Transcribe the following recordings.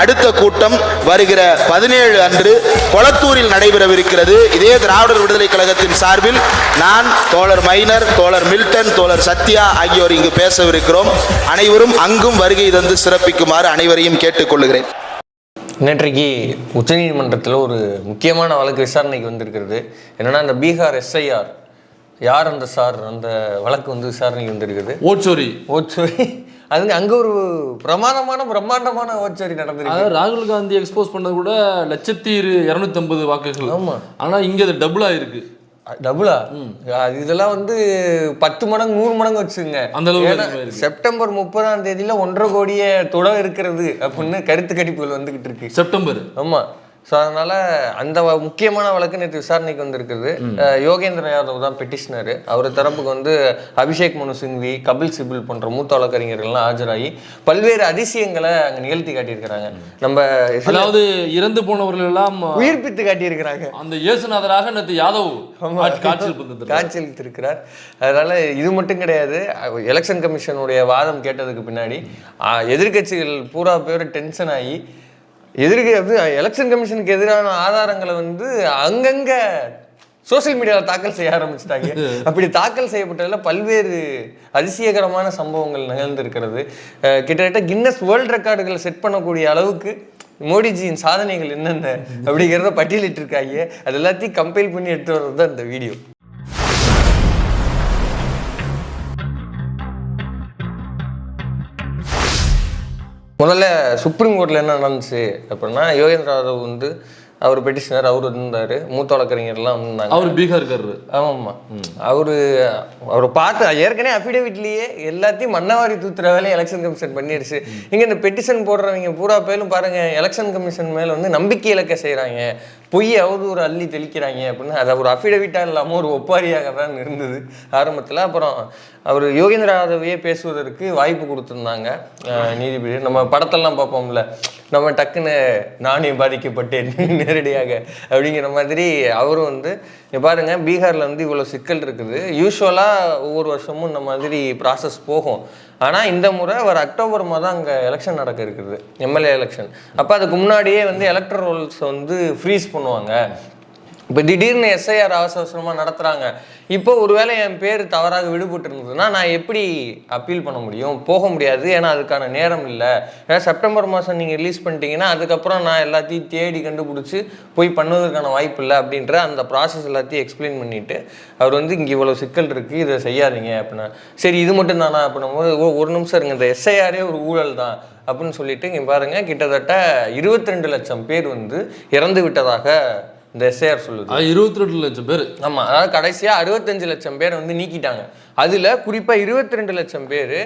அடுத்த கூட்டம் வருகிற பதினேழு அன்று கொளத்தூரில் நடைபெறவிருக்கிறது. இதே திராவிடர் விடுதலை கழகத்தின் சார்பில் நான் தோழர் மைனர் தோழர் மில்டன் தோழர் சத்யா ஆகியோர் இங்கு பேசவிருக்கிறோம். அனைவரும் அங்கும் வருகை தந்து சிறப்பிக்குமாறு அனைவரையும் கேட்டுக்கொள்கிறேன். நேற்றைக்கு உச்சநீதிமன்றத்தில் ஒரு முக்கியமான வழக்கு விசாரணைக்கு வந்திருக்கிறது. என்னன்னா அந்த பீகார் எஸ்ஐஆர் யார் அந்த சார் அந்த வழக்கு வந்து விசாரணைக்கு வந்திருக்குது? ஓட்சோரி ஓச்சோரி. அதுங்க அங்கே ஒரு பிரமாதமான பிரம்மாண்டமான ஓச்சோரி நடந்திருக்கு. அதாவது ராகுல் காந்தி எக்ஸ்போஸ் பண்ணது கூட லட்சத்தி இரநூத்தி ஐம்பது வாக்குகள். ஆமா. ஆனா இங்க அது டபுள் ஆயிருக்கு. டபுளா அது இதெல்லாம் வந்து பத்து மடங்கு நூறு மடங்கு வச்சுங்க அந்த அளவுக்கு செப்டம்பர் முப்பதாம் தேதியில ஒன்றரை கோடியே தொட இருக்கிறது அப்படின்னு கருத்து கணிப்புகள் வந்துகிட்டு இருக்கு. செப்டம்பர். ஆமா. ஸோ அதனால அந்த முக்கியமான வழக்கு நேற்று விசாரணைக்கு வந்திருக்குது. யோகேந்திர யாதவ் தான் பெட்டிஷனர் அவர் தரப்புக்கு வந்து அபிஷேக் மனு சிங்வி கபில் சிபில் போன்ற மூத்த வழக்கறிஞர்கள்லாம் ஆஜராகி பல்வேறு அதிசயங்களை அங்க நிகழ்த்தி காட்டியிருக்கிறாங்க. நம்ம அதாவது இறந்து போனவர்கள் எல்லாம் உயிர்ப்பித்து காட்டியிருக்கிறாங்க. அந்த இயேசுநாதராக நேற்று யாதவ் காட்சியளித்திருக்கிறார். அதனால இது மட்டும் கிடையாது. எலெக்ஷன் கமிஷனுடைய வாதம் கேட்டதுக்கு பின்னாடி அஹ், எதிர்க்கட்சிகள் பூரா பேர் டென்ஷன் ஆகி எதிர்க்க எலெக்ஷன் கமிஷனுக்கு எதிரான ஆதாரங்களை வந்து அங்கங்க சோஷியல் மீடியாவில் தாக்கல் செய்ய ஆரம்பிச்சிட்டாங்க. அப்படி தாக்கல் செய்யப்பட்டதில் பல்வேறு அதிசயகரமான சம்பவங்கள் நிகழ்ந்திருக்கிறது. கிட்டத்தட்ட கின்னஸ் வேர்ல்ட் ரெக்கார்டுகளை செட் பண்ணக்கூடிய அளவுக்கு மோடிஜியின் சாதனைகள் என்னென்ன அப்படிங்கிறத பட்டியலிட்டிருக்காங்க. அது எல்லாத்தையும் கம்பைல் பண்ணி எடுத்து வர்றது தான் இந்த வீடியோ முதல்ல சுப்ரீம் கோர்ட்ல என்ன நடந்துச்சு அப்படின்னா யோகேந்திர யாதவ் வந்து அவர் பெட்டிஷனர் அவர் இருந்தாரு. மூத்த வழக்கறிஞர்லாம் வந்திருந்தாங்க அவர் பீகார்காரரு. ஆமாம்மா. அவரு அவரை பார்த்து ஏற்கனவே அஃபிடவிட்லேயே எல்லாத்தையும் மண்ணவாரி தூத்துற வேலையை எலெக்ஷன் கமிஷன் பண்ணிடுச்சு. இங்க இந்த பெட்டிஷன் போடுறவங்க பூரா பேரும் பாருங்க எலெக்ஷன் கமிஷன் மேல வந்து நம்பிக்கை இழக்க செய்றாங்க. பொய் ஒரு அள்ளி தெளிக்கிறாங்க அப்படின்னு அது ஒரு அஃபிடவிட்டாக இல்லாமல் ஒரு ஒப்பாரியாக தான் இருந்தது ஆரம்பத்தில். அப்புறம் அவர் யோகேந்திர யாதவையே பேசுவதற்கு வாய்ப்பு கொடுத்துருந்தாங்க நீதிபதி. நம்ம படத்தெல்லாம் பார்ப்போம்ல நம்ம டக்குன்னு நானே பாதிக்கப்பட்டேன் நேரடியாக அப்படிங்கிற மாதிரி அவரும் வந்து பாருங்க பீகார்ல வந்து இவ்வளோ சிக்கல் இருக்குது. யூஸ்வலாக ஒவ்வொரு வருஷமும் இந்த மாதிரி ப்ராசஸ் போகும். ஆனால் இந்த முறை வர அக்டோபர் மாதம் அங்கே எலெக்ஷன் நடக்க இருக்குது எம்எல்ஏ எலெக்ஷன் அப்போ அதுக்கு முன்னாடியே வந்து எலக்ட்ரல் ரோல்ஸ் வந்து ஃப்ரீஸ் பண்ணுவாங்க. இப்போ திடீர்னு எஸ்ஐஆர் அவசர அவசரமாக நடத்துகிறாங்க இப்போ ஒருவேளை என் பேர் தவறாக விடுபட்டு இருந்ததுன்னா நான் எப்படி அப்பீல் பண்ண முடியும்? போக முடியாது. ஏன்னா அதுக்கான நேரம் இல்லை. ஏன்னா செப்டம்பர் மாதம் நீங்கள் ரிலீஸ் பண்ணிட்டீங்கன்னா அதுக்கப்புறம் நான் எல்லாத்தையும் தேடி கண்டுபிடிச்சி போய் பண்ணுவதற்கான வாய்ப்பு இல்லை அப்படின்ற அந்த ப்ராசஸ் எல்லாத்தையும் எக்ஸ்பிளைன் பண்ணிட்டு அவர் வந்து இங்கே இவ்வளோ சிக்கல் இருக்குது இதை செய்யாதீங்க அப்படின்னா. சரி இது மட்டும் தானா அப்படின்னும் போது "ஓ, ஒரு நிமிஷம் இருங்க. இந்த எஸ்ஐஆரே ஒரு ஊழல் தான் அப்படின்னு சொல்லிட்டு இங்கே பாருங்க கிட்டத்தட்ட இருபத்தி ரெண்டு லட்சம் பேர் வந்து இறந்து விட்டதாக இந்த எஸ்ஐஆர் சொல்லுது. இருபத்தி ரெண்டு லட்சம் பேர். ஆமா அதாவது கடைசியா அறுபத்தஞ்சு லட்சம் பேரை வந்து நீக்கிட்டாங்க. அதுல குறிப்பா இருபத்தி ரெண்டு லட்சம் பேர்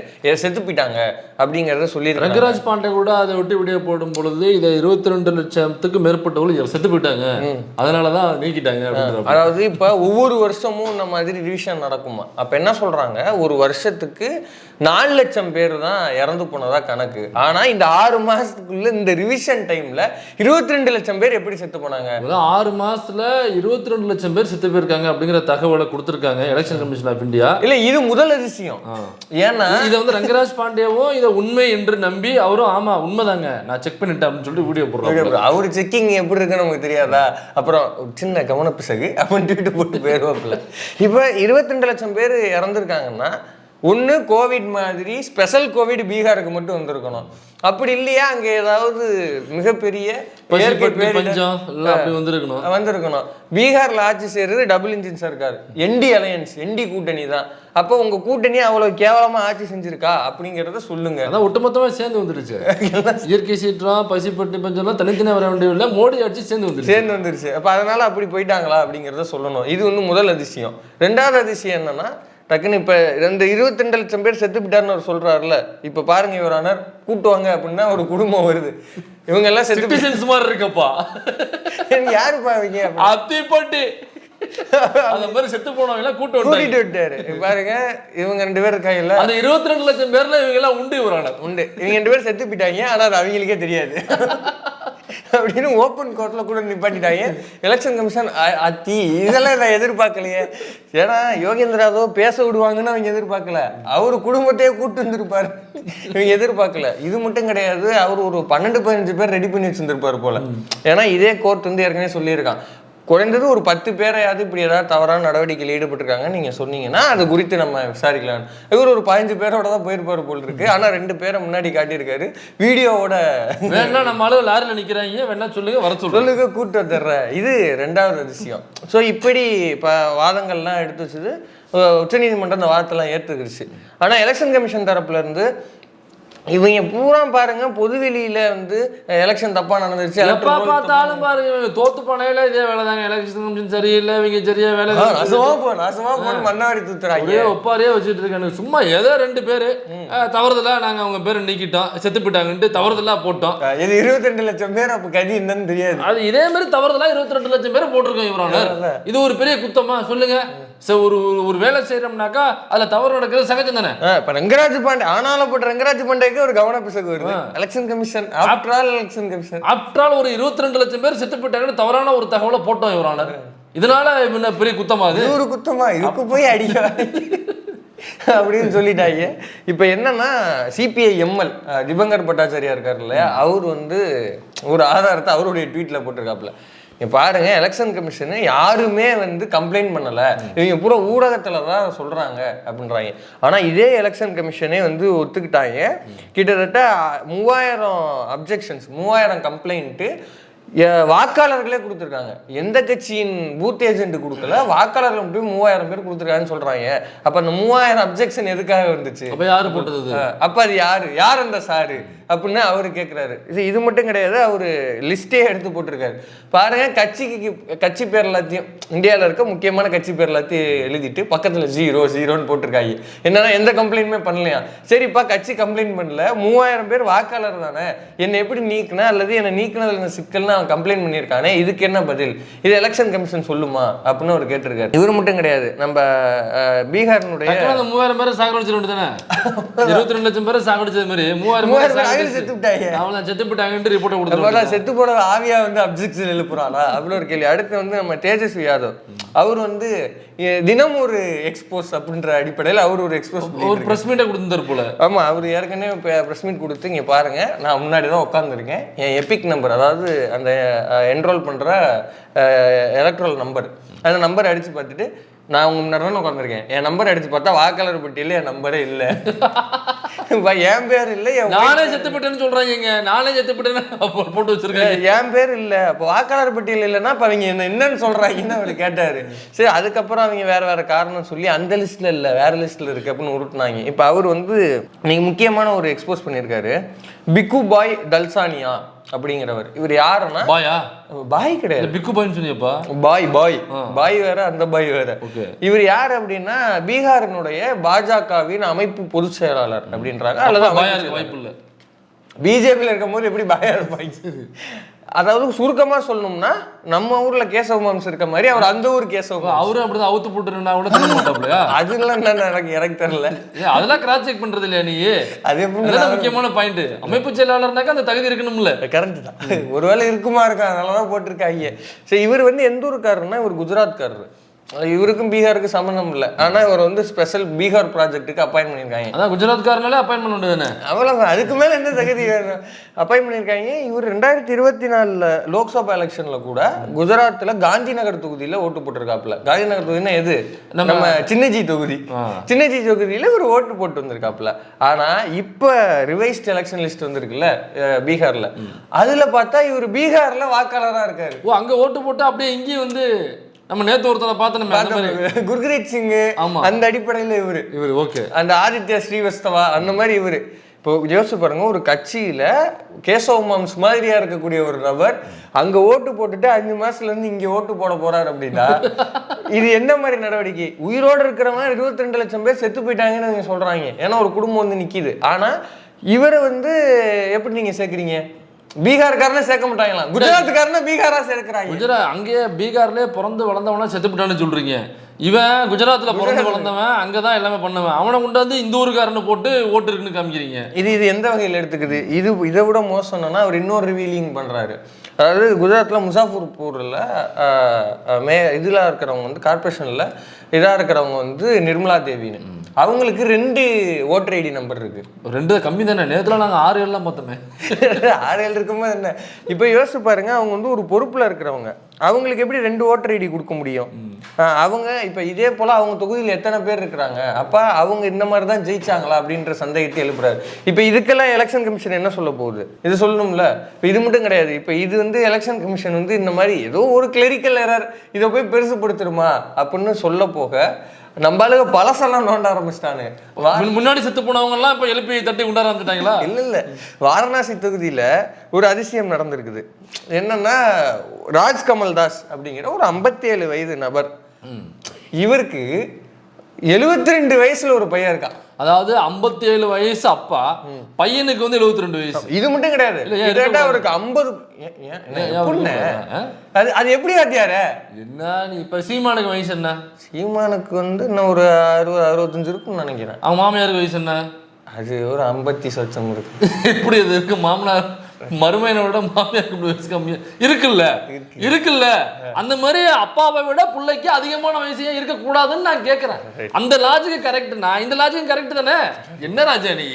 செத்து போயிட்டாங்க அப்படிங்கறத சொல்லியிருக்காங்க. ரங்கராஜ் பாண்டே கூட அதை விட்டு விடிய போடும் பொழுது இதை இருபத்தி ரெண்டு லட்சத்துக்கு மேற்பட்டவர்கள் செத்து போயிட்டாங்க. அதனாலதான் நீக்கிட்டாங்க அப்படின்ற அதாவது இப்ப ஒவ்வொரு வருஷமும் இந்த மாதிரி ரிவிஷன் நடக்குமா? அப்ப என்ன சொல்றாங்க? ஒரு வருஷத்துக்கு நாலு லட்சம் பேர் தான் இறந்து போனதா கணக்கு. ஆனா இந்த ஆறு மாசத்துக்குள்ள இந்த ரிவிஷன் டைம்ல இருபத்தி ரெண்டு லட்சம் பேர் எப்படி செத்து போனாங்க? ஆறு மாசத்துல இருபத்தி ரெண்டு லட்சம் பேர் செத்து போயிருக்காங்க அப்படிங்கிற தகவலை கொடுத்திருக்காங்க எலெக்ஷன் கமிஷன் ஆஃப் இந்தியா இல்ல இது முதல் அதிசயம். ஏன்னா இதை வந்து ரங்கராஜ் பாண்டியாவும் இதை உண்மை என்று நம்பி அவரும் ஆமா உண்மைதாங்க. நான் செக் பண்ணிட்டேன் அப்படின்னு சொல்லிட்டு வீடியோ போடுறாங்க அவர் செக்கிங் எப்படி இருக்குன்னு நமக்கு தெரியாதா? அப்புறம் சின்ன கவனப்பிசகு. அப்படின்னு ட்வீட் போட்டு போயிடுவாப்புல இப்போ இருபத்தி ரெண்டு லட்சம் பேர் இறந்துருக்காங்கன்னா ஒன்று கோவிட் மாதிரி ஸ்பெஷல் கோவிட் பீகாருக்கு மட்டும் வந்திருக்கணும். அப்படி இல்லையா? அங்கே ஏதாவது மிகப்பெரிய வந்திருக்கணும். வந்திருக்கணும். பீகார்ல ஆட்சி செய்யறது டபுள் இன்ஜின் சர்க்கார் என்டி அலையன்ஸ் என்டி கூட்டணி தான். அப்போ உங்க கூட்டணி அவ்வளவு கேவலமா ஆட்சி செஞ்சிருக்கா? அப்படிங்கறத சொல்லுங்க. அதான் ஒட்டுமொத்தமா சேர்ந்து வந்துருச்சு. இயற்கை சீற்றம் பசிப்பட்டி பஞ்சம்லாம் தனித்தனியாக வர வேண்டியதில்லை. மோடி ஆட்சி சேர்ந்து வந்துருச்சு. சேர்ந்து வந்துருச்சு. அப்போ அதனால அப்படி போயிட்டாங்களா அப்படிங்கிறத சொல்லணும். இது வந்து முதல் அதிசயம். ரெண்டாவது அதிசயம் என்னன்னா டக்குன்னு இப்போ ரெண்டு இருபத்தி ரெண்டு லட்சம் பேர் செத்து போயிட்டாருன்னு அவர் சொல்றாருல இப்போ பாருங்க இவரானர் கூட்டுவாங்க அப்படின்னா ஒரு குடும்பம் வருது. இவங்க எல்லாம் செத்து மாதிரி இருக்கப்பா. யாருப்பா அப்படின்னு அத்திப்பட்டி. அந்த மாதிரி செத்து போனவங்க எல்லாம் கூட்டு கூட்டிட்டு விட்டாரு பாருங்க இவங்க ரெண்டு பேர் கையில அந்த இருபத்தி ரெண்டு லட்சம் பேர்ல இவங்க எல்லாம் உண்டு இவரான உண்டு. இவங்க ரெண்டு பேரும் செத்து போயிட்டாங்க ஆனா அது அவங்களுக்கே தெரியாது. அப்படின்னு ஓப்பன் கோர்ட்ல கூட நிப்பாட்டிட்டாங்க. எலெக்ஷன் கமிஷன் அத்தி இதெல்லாம் நான் எதிர்பார்க்கலையே. ஏன்னா யோகேந்திராதோ பேச விடுவாங்கன்னு அவங்க எதிர்பார்க்கல. அவர் குடும்பத்தையே கூட்டு வந்திருப்பாரு. இவங்க எதிர்பார்க்கல. இது மட்டும் கிடையாது. அவர் ஒரு பன்னெண்டு பதினஞ்சு பேர் ரெடி பண்ணி வச்சிருந்திருப்பாரு போல. ஏன்னா இதே கோர்ட் வந்து ஏற்கனவே சொல்லியிருக்கான். குறைந்தது ஒரு பத்து பேரையாவது இப்படி ஏதாவது தவறான நடவடிக்கையில் ஈடுபட்டிருக்காங்க. நீங்க சொன்னீங்கன்னா அது குறித்து நம்ம விசாரிக்கலாம். இவர் ஒரு பதினஞ்சு பேரோட தான் போயிருப்பாரு போல் இருக்கு. ஆனா ரெண்டு பேரை முன்னாடி காட்டியிருக்காரு. வீடியோவோட வேணா நம்ம அளவு லாரில நிக்கிறாங்க. வேணா சொல்லுங்க வர சொல்லுங்க. சொல்லுங்க கூட்டு வந்துடுறேன். இது ரெண்டாவது அதிசயம். ஸோ இப்படி இப்போ வாதங்கள்லாம் எடுத்து வச்சது உச்சநீதிமன்றம் அந்த வாதத்தெல்லாம் ஏற்றுக்கிடுச்சு. ஆனால் எலெக்ஷன் கமிஷன் தரப்புல இருந்து இவங்க பூரா பாருங்க பொதுவெளியில வந்து எலெக்ஷன் தப்பா நடந்துருச்சு. எப்ப பார்த்தாலும் பாருங்க இவங்க தோத்து போனையில இதே வேலை தாங்க எலெக்ஷன் கமிஷன் சரியில்லை இவங்க சரியா வேலை நாசமா போ நாசமா போன்னு மண்ணாடி தூத்துறாங்க. ஒப்பாரியே வச்சுட்டு இருக்காங்க சும்மா ஏதோ ரெண்டு பேரு. தவறுதலா நாங்க அவங்க பேரை நீக்கிட்டோம். செத்து போயிட்டாங்கன்ட்டு தவறுதலா போட்டோம். இது இருபத்தி ரெண்டு லட்சம் பேர் அப்ப கதி என்னன்னு தெரியாது. அது இதே மாதிரி தவறுதலா இருபத்தி ரெண்டு லட்சம் பேர் போட்டிருக்கோம் இவரான இது ஒரு பெரிய குத்தமா? சொல்லுங்க. சரி, ஒரு ஒரு- வேலை செய்யறோம்னாக்கா அதுல தவறு நடக்கிறது சகஜம் தானே? இப்ப ரங்கராஜ் பாண்டே ஆனாலும் போட்ட ரங்கராஜ் பாண்டேக்கு ஒரு கவன பிசகு வருது election commission after all election commission after ஒரு இருபத்தி ரெண்டு லட்சம் பேர் செத்து போயிட்டாங்கன்னு தவறான ஒரு தகவலை போட்டோம் இவரான இதனால என்ன பெரிய குத்தமா இது ஒரு குத்தமா? இதுக்கு போய் அடிக்க அப்படின்னு சொல்லிட்டாங்க. இப்போ என்னன்னா சிபிஐ எம்எல் திபங்கர் பட்டாச்சாரியா இருக்காரு இல்லையா? அவர் வந்து ஒரு ஆதாரத்தை அவருடைய ட்வீட்ல போட்டிருக்காப்புல. இங்க பாருங்க எலெக்ஷன் கமிஷனு யாருமே வந்து கம்ப்ளைண்ட் பண்ணலை. இவங்க பூரா ஊடகத்தில் தான் சொல்கிறாங்க அப்படின்றாங்க. ஆனால் இதே எலெக்ஷன் கமிஷனே வந்து ஒத்துக்கிட்டாங்க. கிட்டத்தட்ட மூவாயிரம் அப்ஜெக்ஷன்ஸ் மூவாயிரம் கம்ப்ளைண்ட்டு வாக்காளர்களே கொடுத்துருக்காங்க. எந்த கட்சியின் பூத் ஏஜென்ட் கொடுக்கல வாக்காளர்கள் மட்டும் மூவாயிரம் பேர் கொடுத்துருக்காங்கன்னு சொல்றாங்க. அப்ப அந்த மூவாயிரம் அப்ஜெக்ஷன் எதுக்காக வந்துச்சு? அப்ப யாரு போட்டது அப்ப அது யாரு? யார் அந்த சாரு? அப்படின்னு அவரு கேக்குறாரு. இது இது மட்டும் கிடையாது அவரு லிஸ்டே எடுத்து போட்டிருக்காரு. பாருங்க கட்சிக்கு கட்சி பேர் எல்லாத்தையும் இந்தியாவில் இருக்க முக்கியமான கட்சி பேர் எல்லாத்தையும் எழுதிட்டு பக்கத்துல ஜீரோ ஜீரோன்னு போட்டிருக்காங்க. என்னன்னா எந்த கம்ப்ளைண்ட்டுமே பண்ணலையா? சரிப்பா கட்சி கம்ப்ளைண்ட் பண்ணல. மூவாயிரம் பேர் வாக்காளர் தானே. என்னை எப்படி நீக்கின? அல்லது என்னை நீக்கினதுல சிக்கல்னு அவன் கம்ப்ளைண்ட் பண்ணியிருக்கானே இதுக்கு என்ன பதில்? இது எலெக்ஷன் கமிஷன் சொல்லுமா? அப்படின்னு அவர் கேட்டிருக்காரு. இவர் மட்டும் கிடையாது நம்ம பீகாரினுடைய மூவாயிரம் பேரை சாகடிச்சிட வேண்டியதானே இருபத்தி ரெண்டு லட்சம் பேரை சாகடிச்சது மாதிரி. மூவாயிரம் மூவாயிரம் செத்து விட்டாங்க. அவன் செத்து போயிட்டாங்கன்ட்டு ரிப்போர்ட் அப்ப கொடுத்துருவாங்க. நான் செத்து போன ஆவியா வந்து அப்ஜெக்ஷன் எழுப்புறாளா அப்படி ஒரு கேள்வி. அடுத்து வந்து நம்ம தேஜஸ்வி யாதவ். அவர் வந்து தினம் ஒரு எக்ஸ்போஸ் அப்படின்ற அடிப்படையில் அவர் ஒரு எக்ஸ்போஸ் ஒரு பிரஸ் மீட்டை கொடுத்துருந்தாரு போல. ஆமா அவர் ஏற்கனவே இப்போ ப்ரெஸ் மீட் கொடுத்து இங்க பாருங்க நான் முன்னாடி தான் உட்காந்துருக்கேன் என் எபிக் நம்பர் அதாவது அந்த என்ரோல் பண்ற எலக்ட்ரல் நம்பர் அந்த நம்பர் அடிச்சு பார்த்துட்டு நான் உங்க முன்னாடி உட்காந்துருக்கேன் என் நம்பர் அடிச்சு பார்த்தா வாக்காளர் பட்டியல என் நம்பரே இல்லை. என் பேர் இல்லை நானே செத்து போயிட்டேன்னு சொல்றாங்க இங்க நானே செத்து போயிட்டேன்னு அப்போ போட்டு வச்சிருக்கேன் என் பேர் இல்ல. அப்போ வாக்காளர் பட்டியல் இல்லைன்னா அப்ப அவங்க என்ன என்னன்னு சொல்றாங்கன்னு அவர் கேட்டாரு. சரி அதுக்கப்புறம் அவங்க வேற வேற காரணம் சொல்லி அந்த லிஸ்ட்ல இல்ல வேற லிஸ்ட்ல இருக்கு அப்படின்னு உருட்டுனாங்க. இப்ப அவர் வந்து நீங்க முக்கியமான ஒரு எக்ஸ்போஸ் பண்ணியிருக்காரு. பிக்கு பாய் டல்சானியா. அப்படிங்கிறவர். இவர் யாருன்னா? பாயா? பாய் கிடையாது. பிக்கு பாய்னு சொன்னியப்பா. பாய் பாய். பாய் வேற அந்த பாய் வேற. இவர் யார் அப்படின்னா பீகாரினுடைய பாஜகவின் அமைப்பு பொதுச் செயலாளர் அப்படின்றாங்க. அல்லது வாய்ப்பு இல்ல. பிஜேபியில் இருக்கும்போது எப்படி பாயா இருப்பாங்க? அதாவது சுருக்கமா சொல்லணும்னா நம்ம ஊர்ல கேசவ மாம்ஸ் இருக்க மாதிரி அவர் அந்த ஊர் கேசவ. அவரும் அப்படிதான் அவுத்து போட்டுருந்தா கூட தெரிய மாட்டாப்லையா அதெல்லாம் என்ன எனக்கு எனக்கு தெரியல. அதெல்லாம் கிராஸ் செக் பண்றது இல்லையா நீ? அது முக்கியமான பாயிண்ட் அமைப்பு செயலாளர்னாக்கா அந்த தகுதி இருக்கணும்ல. கரண்ட் தான். ஒருவேளை இருக்குமா இருக்கா? அதனாலதான் போட்டிருக்காங்க. சரி இவர் வந்து எந்த ஊருக்காரருன்னா இவர் குஜராத்காரரு. இவருக்கும் பீகாருக்கும் சம்மந்தம் இல்லை. ஆனா இவர் வந்து ஸ்பெஷல் பீகார் ப்ராஜெக்ட்டுக்கு அப்பாயின் பண்ணியிருக்காங்க அதான் குஜராத்காரனாலே அப்பாயின்மெண்ட் உண்டு தானே? அவ்வளவுதான். அதுக்கு மேல என்ன தகுதி வேணும்? அப்பாயின் பண்ணியிருக்காங்க இவர் ரெண்டாயிரத்தி இருபத்தி நாலுல லோக்சபா எலெக்ஷன்ல கூட குஜராத்ல காந்தி நகர் தொகுதியில ஓட்டு போட்டிருக்காப்புல. காந்தி நகர் தொகுதினா எது? நம்ம சின்னஜி தொகுதி. சின்னஜி தொகுதியில இவர் ஓட்டு போட்டு வந்திருக்காப்புல. ஆனா இப்ப ரிவைஸ்ட் எலெக்ஷன் லிஸ்ட் வந்திருக்குல்ல பீகார்ல. அதுல பார்த்தா இவர் பீகார்ல வாக்காளரா இருக்காரு. ஓ அங்க ஓட்டு போட்டு அப்படியே இங்கேயும் வந்து நம்ம நேத்து ஒருத்தனை பார்த்தோம் குர்கிரீத் சிங். அந்த அடிப்படையில இவரு. இவர் ஓகே. அந்த ஆதித்யா ஸ்ரீவஸ்தவா அந்த மாதிரி இவரு. இப்போ யோசிச்சு பாருங்க ஒரு கட்சியில கேசவ மாம்ஸ் மாதிரியா இருக்கக்கூடிய ஒரு நபர் அங்க ஓட்டு போட்டுட்டு அஞ்சு மாசத்துல இருந்து இங்க ஓட்டு போட போறாரு அப்படின்னா இது என்ன மாதிரி நடவடிக்கை? உயிரோடு இருக்கிறவங்க இருபத்தி ரெண்டு லட்சம் பேர் செத்து போயிட்டாங்கன்னு சொல்றாங்க. ஏன்னா ஒரு குடும்பம் வந்து நிக்குது. ஆனா இவரை வந்து எப்படி நீங்க சேர்க்குறீங்க? பீகார்காரனே சேர்க்க மாட்டாங்களாம் குஜராத்துக்காரனை பீகாரா சேர்க்கிறாங்க. குஜராத் அங்கேயே பீகார்லயே பிறந்து வளர்ந்தவனா செத்து போட்டான்னு சொல்றீங்க. இவன் குஜராத்ல பிறந்து வளர்ந்தவன் அங்கதான் எல்லாமே பண்ணவன். அவனை கொண்டு வந்து இந்த ஊருக்காரனை போட்டு ஓட்டு இருக்குன்னு காமிக்கிறீங்க. இது இது எந்த வகையில் எடுத்துக்குது? இது இதை விட மோசம்னா அவர் இன்னொரு ரிவீலிங் பண்ணுறாரு அதாவது குஜராத்தில் முசாஃபர்பூரில் மே இதில் இருக்கிறவங்க வந்து கார்பரேஷனில் இதாக இருக்கிறவங்க வந்து நிர்மலா தேவின்னு. அவங்களுக்கு ரெண்டு ஓட்டர் ஐடி நம்பர் இருக்கு. ரெண்டு கம்மி தானே? நேத்துல நாங்க ஆறு எல்லாம் பார்த்தோமே. ஆறு ஏழு இருக்கும்போது என்ன? இப்போ யோசிச்சு பாருங்க அவங்க வந்து ஒரு பொறுப்பில் இருக்கிறவங்க. அவங்களுக்கு எப்படி ரெண்டு ஓட்டர் ஐடி கொடுக்க முடியும்? அவங்க இப்போ இதே போல் அவங்க தொகுதியில் எத்தனை பேர் இருக்கிறாங்க? அப்போ அவங்க இந்த மாதிரி தான் ஜெயிச்சாங்களா அப்படின்ற சந்தேகத்தை எழுப்புறாரு. இப்போ இதுக்கெல்லாம் எலெக்ஷன் கமிஷன் என்ன சொல்ல போகுது? இது சொல்லணும்ல. இப்போ இது மட்டும் கிடையாது. இப்போ இது வந்து எலெக்ஷன் கமிஷன் வந்து இந்த மாதிரி ஏதோ ஒரு கிளரிக்கல் எரர் இதை போய் பெருசுப்படுத்துருமா அப்படின்னு சொல்ல போக நம்மளுக்கு பழசெல்லாம் நோண்ட ஆரம்பிச்சிட்டானு. முன்னாடி செத்து போனவங்க எல்லாம் இப்ப எழுப்பி தட்டி கொண்டாட வந்துட்டாங்களா இல்ல இல்ல. வாரணாசி தொகுதியில ஒரு அதிசயம் நடந்திருக்குது. என்னன்னா ராஜ்கமல் தாஸ் அப்படிங்கிற ஒரு 57 வயது நபர். இவருக்கு 72 ரெண்டு வயசுல ஒரு பையன் இருக்கான். அதாவது 57 வயசு அப்பா பையனுக்கு வந்து 72 ரெண்டு வயசு. இது மட்டும் கிடையாது. அவருக்கு ஐம்பது? அது அது எப்படி வாத்தியார என்ன நீ இப்ப சீமானுக்கு வயசு என்ன? சீமானுக்கு வந்து இன்னும் ஒரு அறுபது அறுபத்தஞ்சு இருக்கும்னு நினைக்கிறேன். அவங்க மாமியாருக்கு வயசு என்ன? அது ஒரு ஐம்பத்தி சொச்சம் இருக்கு. எப்படி அது இருக்கு மாமனார்? மருமையனை விட மாமியாருக்கு வயசு கம்மியா இருக்குல்ல? இருக்குல்ல? அந்த மாதிரி அப்பாவை விட பிள்ளைக்கு அதிகமான வயசு ஏன் இருக்க கூடாதுன்னு நான் கேக்குறேன். அந்த லாஜிக் கரெக்ட் நான் இந்த லாஜிக் கரெக்ட் தானே? என்ன ராஜா நீ?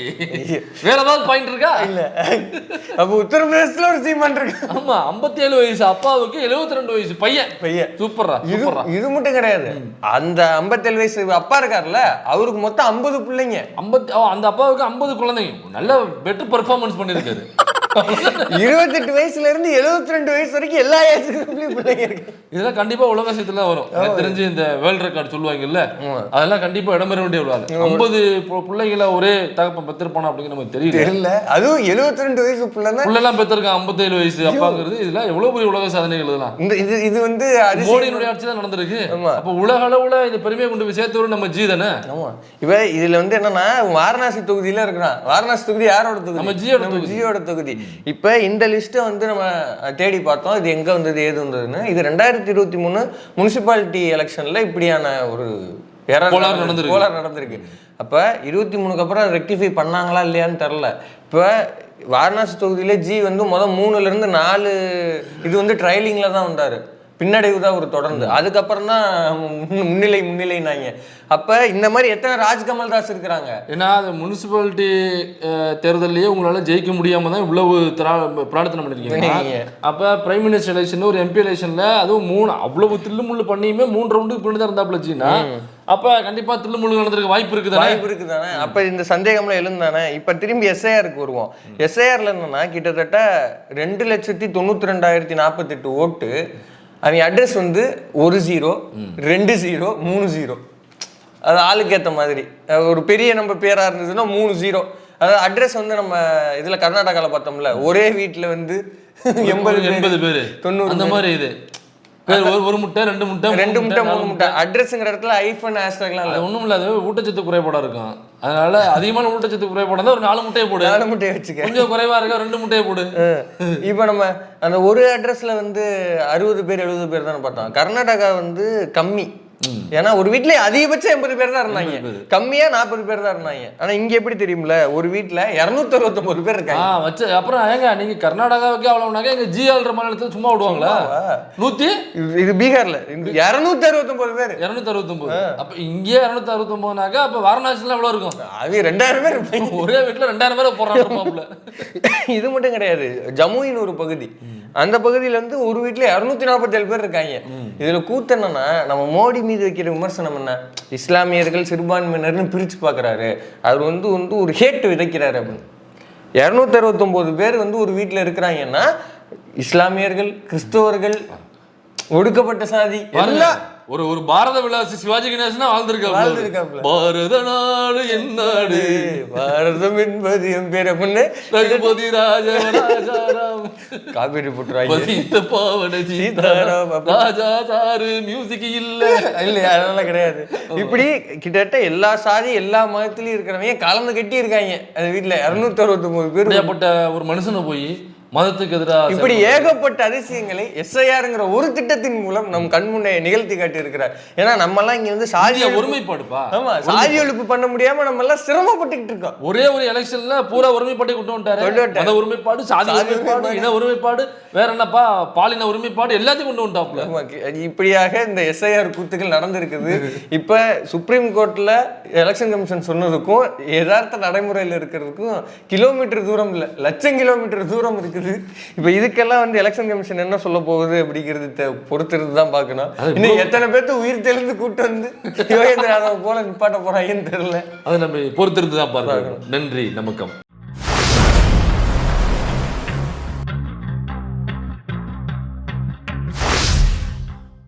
வேற ஏதாவது பாயிண்ட் இருக்கா? இல்ல. அப்ப உத்தரப்பிரதேசத்துல ஒரு சீமான் இருக்கு ஆமா 57 வயசு அப்பாவுக்கு 72 ரெண்டு வயசு பையன். பையன். சூப்பர்ரா இது சூப்பர்ரா. இது மட்டும் கிடையாது. அந்த 57 வயசு அப்பா இருக்கார்ல அவருக்கு மொத்தம் 50 பிள்ளைங்க. ஐம்பத்தி அந்த அப்பாவுக்கு 50 குழந்தைங்க. நல்ல பெட்டர் பெர்ஃபார்மன்ஸ் பண்ணிருக்காரு. இருபத்தெட்டு வயசுல இருந்து 72 ரெண்டு வயசு வரைக்கும் எல்லா ஏஜ்லயும் பிள்ளைங்க இருக்கு. இதெல்லாம் கண்டிப்பா உலக சீத்துல வரும். எனக்கு தெரிஞ்சு இந்த வேர்ல்ட் ரெக்கார்ட் சொல்லுவாங்கல்ல அதெல்லாம் கண்டிப்பா இடம்பெற வேண்டிய விழாது ஐம்பது பிள்ளைகளை ஒரே தகப்பன் பெற்றிருப்பானா அப்படிங்கிற நமக்கு தெரியல. தெரியல. அதுவும் 72 ரெண்டு வயசு பிள்ளைன்னா புள்ளெல்லாம் பெற்றிருக்கான் 57 வயசு அப்பாங்கிறது. இதெல்லாம் எவ்வளவு பெரிய உலக சாதனைகள் இதெல்லாம். இந்த இது இது வந்து. மோடியினுடைய ஆட்சி தான் நடந்திருக்கு. அப்ப உலக அளவுல இந்த பெருமையை கொண்டு போய் சேர்த்தவர் நம்ம ஜி தானே? ஆமா. இவ இதுல வந்து என்னன்னா வாரணாசி தொகுதியில இருக்கிறான். வாரணாசி தொகுதி யாரோட தொகுதி? நம்ம ஜியோட தொகுதி. ஜியோட தொகுதி. இப்ப இந்த லிஸ்ட்டை வந்து நம்ம தேடி பார்த்தோம். இது எங்க வந்தது ஏது வந்ததுன்னு. இது ரெண்டாயிரத்தி இருபத்தி மூணு முனிசிபாலிட்டி எலெக்ஷன்ல இப்படியான ஒரு கோளாறு நடந்திருக்கு. கோளாறு நடந்திருக்கு. அப்ப இருபத்தி மூணுக்கு அப்புறம் ரெக்டிஃபை பண்ணாங்களா இல்லையான்னு தெரில இப்ப வாரணாசி தொகுதியில ஜி வந்து மொதல் மூணுல இருந்து நாலு இது வந்து ட்ரையலிங்ல தான் வந்தாரு. பின்னடைவு தான் ஒரு தொடர்ந்து. அதுக்கப்புறம் தான் முன்- முன்னிலை முன்னிலைனாங்க. அப்ப இந்த மாதிரி எத்தனை ராஜ்கமல் தாஸ் இருக்கிறாங்க? ஏன்னா அது முனிசிபாலிட்டி தேர்தல்லையே உங்களால ஜெயிக்க முடியாம தான் இவ்வளவு பிரார்த்தனை பண்ணிருக்கீங்க. பண்ணிருக்கீங்க. அப்ப பிரைம் மினிஸ்டர் எலெக்ஷன் ஒரு எம்பி எலெக்ஷன்ல அதுவும் மூணு அவ்வளவு தில்லு முள்ளு பண்ணியுமே மூணு ரவுண்டுக்கு பின்னாடி தான் இருந்தாப்ல ஜீனா? அப்ப கண்டிப்பா தில்லு முள்ளு நடந்திருக்க வாய்ப்பு இருக்குதானே? வாய்ப்பு இருக்குதானே? அப்ப இந்த சந்தேகம்லாம் எழுந்தானே? இப்ப திரும்பி எஸ்ஐஆருக்கு வருவோம். எஸ்ஐஆர்ல என்னன்னா கிட்டத்தட்ட ரெண்டு லட்சத்தி தொண்ணூத்தி ரெண்டாயிரத்தி நாற்பத்தெட்டு ஓட்டு அவங்க அட்ரஸ் வந்து ஒரு ஜீரோ ரெண்டு ஜீரோ மூணு ஜீரோ அது ஆளுக்கு ஏத்த மாதிரி. ஒரு பெரிய நம்ம பேரா இருந்ததுன்னா மூணு ஜீரோ அதாவது அட்ரஸ் வந்து நம்ம இதுல கர்நாடகால பார்த்தோம்ல ஒரே வீட்டுல வந்து எண்பது எண்பது பேரு. தொண்ணூறு அந்த மாதிரி இது. ஒரு ஒரு முட்டை ரெண்டு முட்டை ரெண்டு முட்டை மூணு முட்டை. அட்ரஸ்ங்கிற இடத்துல ஐஃபோன் ஹேஷ்டாக்லாம் அது ஒண்ணும் இல்ல அது ஊட்டச்சத்து குறைபாடா இருக்கும். அதனால அதிகமான ஊட்டச்சத்து குறைபாடு இருந்தா ஒரு நாலு முட்டையை போடு. நாலு முட்டையை வச்சுக்க. கொஞ்சம் குறைவா இருக்க ரெண்டு முட்டையை போடு. இப்போ நம்ம அந்த ஒரு அட்ரஸ்ல வந்து அறுபது பேர் எழுபது பேர் தானே பார்த்தோம். கர்நாடகா வந்து கம்மி. ஏன்னா ஒரு வீட்ல அதிகபட்சம் எண்பது பேர் தான் இருந்தாங்க. கம்மியா நாற்பது பேர் தான் இருந்தாங்க. ஆனா இங்க எப்படி தெரியும்ல ஒரு வீட்ல இருநூத்தி அறுபத்தொன்பது பேர் ஆ இருக்காங்க வச்சு அப்புறம் ஏங்க நீங்க கர்நாடகாவுக்கு அவ்வளவுனாக்க எங்க ஜி ஆள்ற மாநிலத்துல சும்மா விடுவாங்களா? நூத்தி? இது- பீகார்ல. இருநூத்தி அறுபத்தொன்பது பேர். இருநூத்தி அறுபத்தொன்பது அப்ப இங்கே இருநூத்தி அறுபத்தொன்பதுனாக்கா அப்ப வாரணாசில எவ்வளவு இருக்கும்? அது ரெண்டாயிரம் பேர் ஒரே வீட்டுல ரெண்டாயிரம் பேரை போடுறாங்க இது மட்டும் கிடையாது. ஜம்முவின் ஒரு பகுதி. அந்த பகுதியில இருந்து ஒரு வீட்ல இருநூத்தி நாற்பத்தி ஏழு பேர் இருக்காங்க. இதுல கூத்து என்னன்னா நம்ம மோடி மீது வைக்கிற விமர்சனம் என்ன? இஸ்லாமியர்கள் சிறுபான்மையினர்னு பிரிச்சு பார்க்கறாரு அவர் வந்து வந்து ஒரு ஹேட் விதைக்கிறாரு அப்படின்னு. இரநூத்தி அறுபத்தொம்போது பேர் வந்து ஒரு வீட்ல இருக்கிறாங்கன்னா இஸ்லாமியர்கள் கிறிஸ்தவர்கள் ஒடுக்கப்பட்ட சாதி. எல்லாம் ஒரு ஒரு பாரத விலாசி சிவாஜி கணேசனா வாழ்ந்திருக்காப்ல. பாரத நாடு என் நாடு. பாரதம் என்பது என் பேர் அப்படின்னு ரகுபதி ராஜ ராஜாராம். காப்பீடு போட்டுருவாங்க. வசித்த பாவன சீதாராம் ராஜா சாரு மியூசிக் இல்ல. இல்ல அதெல்லாம் கிடையாது. இப்படி கிட்டத்தட்ட எல்லா சாதி எல்லா மதத்திலயும் இருக்கிறவங்க கலந்து கட்டி இருக்காங்க அந்த வீட்டுல இருநூத்தி அறுபத்தி ஒன்பது பேர் ஒரு மனுஷனை போய் மதத்துக்கு எதிராக இப்படி ஏகப்பட்ட அதிசயங்களை எஸ்ஐஆருங்கிற ஒரு திட்டத்தின் மூலம் நம் கண் முன்னே நிகழ்த்தி காட்டி இருக்கிறார் ஏன்னா நம்ம எல்லாம் இங்க வந்து சாதி இந்திய ஒழிப்பு- ஒருமைப்பாடுப்பா. ஆமா சாதி ஒழிப்பு பண்ண முடியாம நம்ம எல்லாம் சிரமப்பட்டுக்கிட்டு இருக்கோம். ஒரே ஒரு எலெக்ஷன்ல பூரா ஒருமைப்பாட்டை கொண்டு வந்துட்டாரு. மத ஒருமைப்பாடு சாதி ஒருமைப்பாடு. இன ஒருமைப்பாடு வேற என்னப்பா பாலின ஒருமைப்பாடு எல்லாத்தையும் கொண்டு வந்துட்டாப்ல இப்படியாக இந்த எஸ்ஐஆர் கூத்துக்கள் நடந்திருக்குது. இப்ப சுப்ரீம் கோர்ட்ல எலெக்ஷன் கமிஷன் சொன்னதுக்கும் யதார்த்த நடைமுறையில் இருக்கிறதுக்கும் கிலோமீட்டர் தூரம் இல்ல லட்சம் கிலோமீட்டர் தூரம் இருக்குது. இப்ப இதுக்கெல்லாம் வந்து எலெக்ஷன் கமிஷன் என்ன சொல்ல போகுது அப்படிங்கிறது பொறுத்திருந்து தான் பார்க்கணும். இன்னும் எத்தனை பேர்த்து உயிர் தெளிந்து கூட்டு வந்து யோகேந்திர யாதவ் போல நிப்பாட்ட போறாங்கன்னு தெரியல. அதை நம்ம பொறுத்திருந்து தான் பார்க்கணும். நன்றி நமக்கம்.